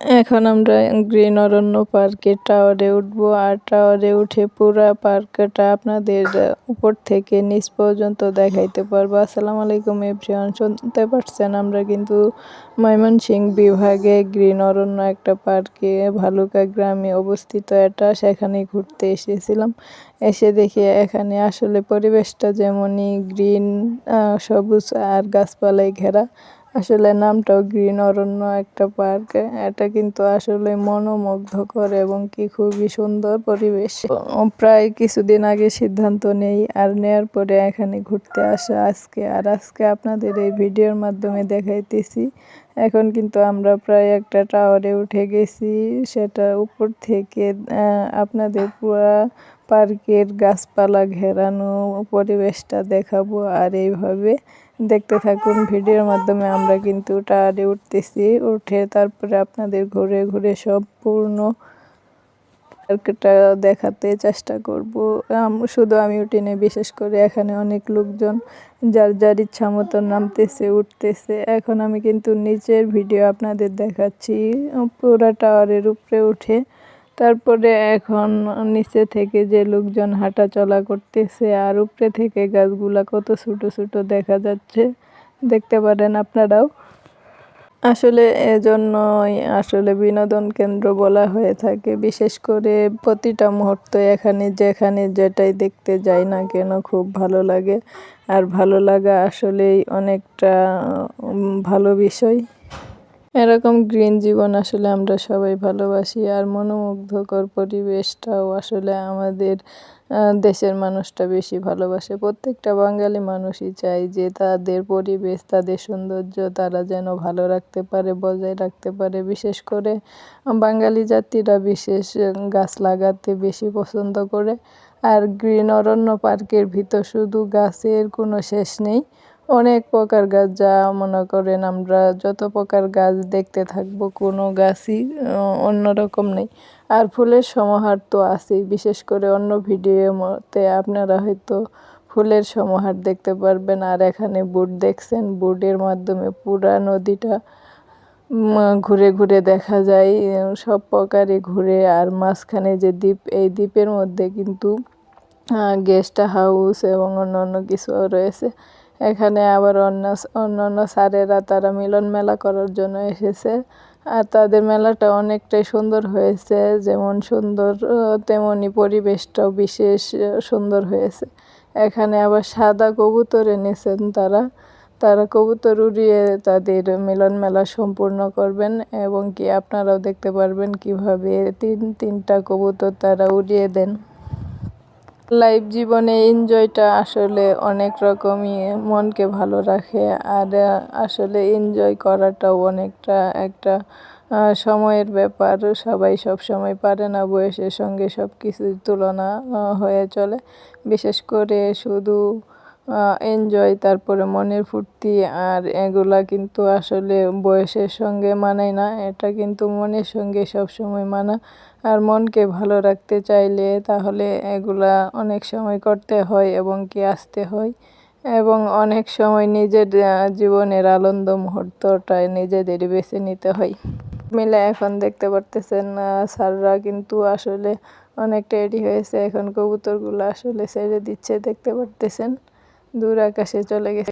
এখন আমরা গ্রিন অরণ্য পার্কের টাওয়ারে উঠবো, আর টাওয়ারে উঠে পুরা পার্কটা আপনাদের উপর থেকে নিচ পর্যন্ত দেখাইতে পারব। আসসালামু আলাইকুম এভরিওয়ান, শুনতে পারছেন? আমরা কিন্তু ময়মনসিংহ বিভাগে গ্রিন অরণ্য একটা পার্কে, ভালুকা গ্রামে অবস্থিত এটা। সেখানে ঘুরতে এসেছিলাম। এসে দেখি এখানে আসলে পরিবেশটা যেমনই গ্রিন সবুজ আর গাছপালায় ঘেরা। আসলে নামটাও গ্রিন অরণ্য একটা পার্ক। এটা কিন্তু আসলে মনোমুগ্ধকর এবং কি খুবই সুন্দর পরিবেশ। প্রায় কিছুদিন আগে সিদ্ধান্ত নেই আর নেয়ার পরে এখানে ঘুরতে আসা আজকে। আর আজকে আপনাদের এই ভিডিওর মাধ্যমে দেখাইতেছি। এখন কিন্তু আমরা প্রায় একটা টাওয়ারে উঠে গেছি। সেটা উপর থেকে আপনাদের পুরা পার্কের গাছপালা ঘেরানো পরিবেশটা দেখাবো আর এইভাবে দেখতে থাকুন, ভিডিওর মাধ্যমে আমরা কিন্তু টাওয়ারে উঠতেছি। উঠে তারপরে আপনাদের ঘুরে ঘুরে সম্পূর্ণ পার্কটা দেখাতে চেষ্টা করব। শুধু আমি উঠিনি বিশেষ করে এখানে অনেক লোকজন, যার যার ইচ্ছা মতো নামতেছে, উঠতেছে। এখন আমি কিন্তু নিচের ভিডিও আপনাদের দেখাচ্ছি। পুরা টাওয়ারের উপরে উঠে তারপরে এখন নিচে থেকে যে লোকজন হাঁটা চলা করতেছে আর উপরে থেকে গাছগুলা কত ছোট ছোট দেখা যাচ্ছে, দেখতে পারেন আপনারাও। আসলে এজন্যই আসলে বিনোদন কেন্দ্র বলা হয়ে থাকে, বিশেষ করে প্রতিটা মুহূর্ত এখানে যেখানে যেটাই দেখতে যাই না কেন খুব ভালো লাগে। আর ভালো লাগা আসলেই অনেকটা ভালো বিষয়। এরকম গ্রিন জীবন আসলে আমরা সবাই ভালোবাসি, আর মনোমুগ্ধকর পরিবেশটাও আসলে আমাদের দেশের মানুষটা বেশি ভালোবাসে। প্রত্যেকটা বাঙালি মানুষই চায় যে তাদের পরিবেশ, তাদের সৌন্দর্য তারা যেন ভালো রাখতে পারে, বজায় রাখতে পারে। বিশেষ করে বাঙালি জাতিরা বিশেষ গাছ লাগাতে বেশি পছন্দ করে। আর গ্রিন অরণ্য পার্কের ভিতর শুধু গাছের কোনো শেষ নেই অনেক প্রকার গাছ, যা মনে করেন আমরা যত প্রকার গাছ দেখতে থাকব, কোনো গাছই অন্যরকম নেই। আর ফুলের সমাহার তো আছেই, বিশেষ করে অন্য ভিডিওতে আপনারা হয়তো ফুলের সমাহার দেখতে পারবেন। আর এখানে বুট দেখছেন, বুটের মাধ্যমে পুরা নদীটা ঘুরে ঘুরে দেখা যায়, সব প্রকারে ঘুরে। আর মাঝখানে যে দ্বীপ, এই দ্বীপের মধ্যে কিন্তু গেস্ট হাউস এবং অন্য অন্য কিছুও রয়েছে। এখানে আবার অন্য অন্যান্য স্যারেরা তারা মিলন মেলা করার জন্য এসেছে। আর তাদের মেলাটা অনেকটাই সুন্দর হয়েছে, যেমন সুন্দর তেমনই পরিবেশটাও বিশেষ সুন্দর হয়েছে। এখানে আবার সাদা কবুতর এনেছেন তারা। তারা কবুতর উড়িয়ে তাদের মিলন মেলা সম্পূর্ণ করবেন এবং কি আপনারাও দেখতে পারবেন কীভাবে তিন, তিনটা কবুতর তারা উড়িয়ে দেন। লাইফ জীবনে এনজয়টা আসলে অনেক রকমই মনকে ভালো রাখে আর আসলে এনজয় করাটাও অনেকটা একটা সময়ের ব্যাপার। সবাই সব সময় পারে না বয়সের সঙ্গে সব কিছুর তুলনা হয়ে চলে। বিশেষ করে শুধু এনজয় তারপরে মনের ফুর্তি আর এগুলা কিন্তু আসলে বয়সের সঙ্গে মানায় না। এটা কিন্তু মনের সঙ্গে সব সময় মানা। আর মনকে ভালো রাখতে চাইলে তাহলে এগুলা অনেক সময় করতে হয় এবং কি আসতে হয়। এবং অনেক সময় নিজের জীবনের আনন্দ মুহূর্তটাই নিজেদের বেছে নিতে হয়। মিলে এখন দেখতে পারতেছেন স্যাররা কিন্তু আসলে অনেকটা রেডি হয়েছে। এখন কবুতরগুলো আসলে ছেড়ে দিচ্ছে, দেখতে পারতেছেন। দূর আকাশে চলে গেছে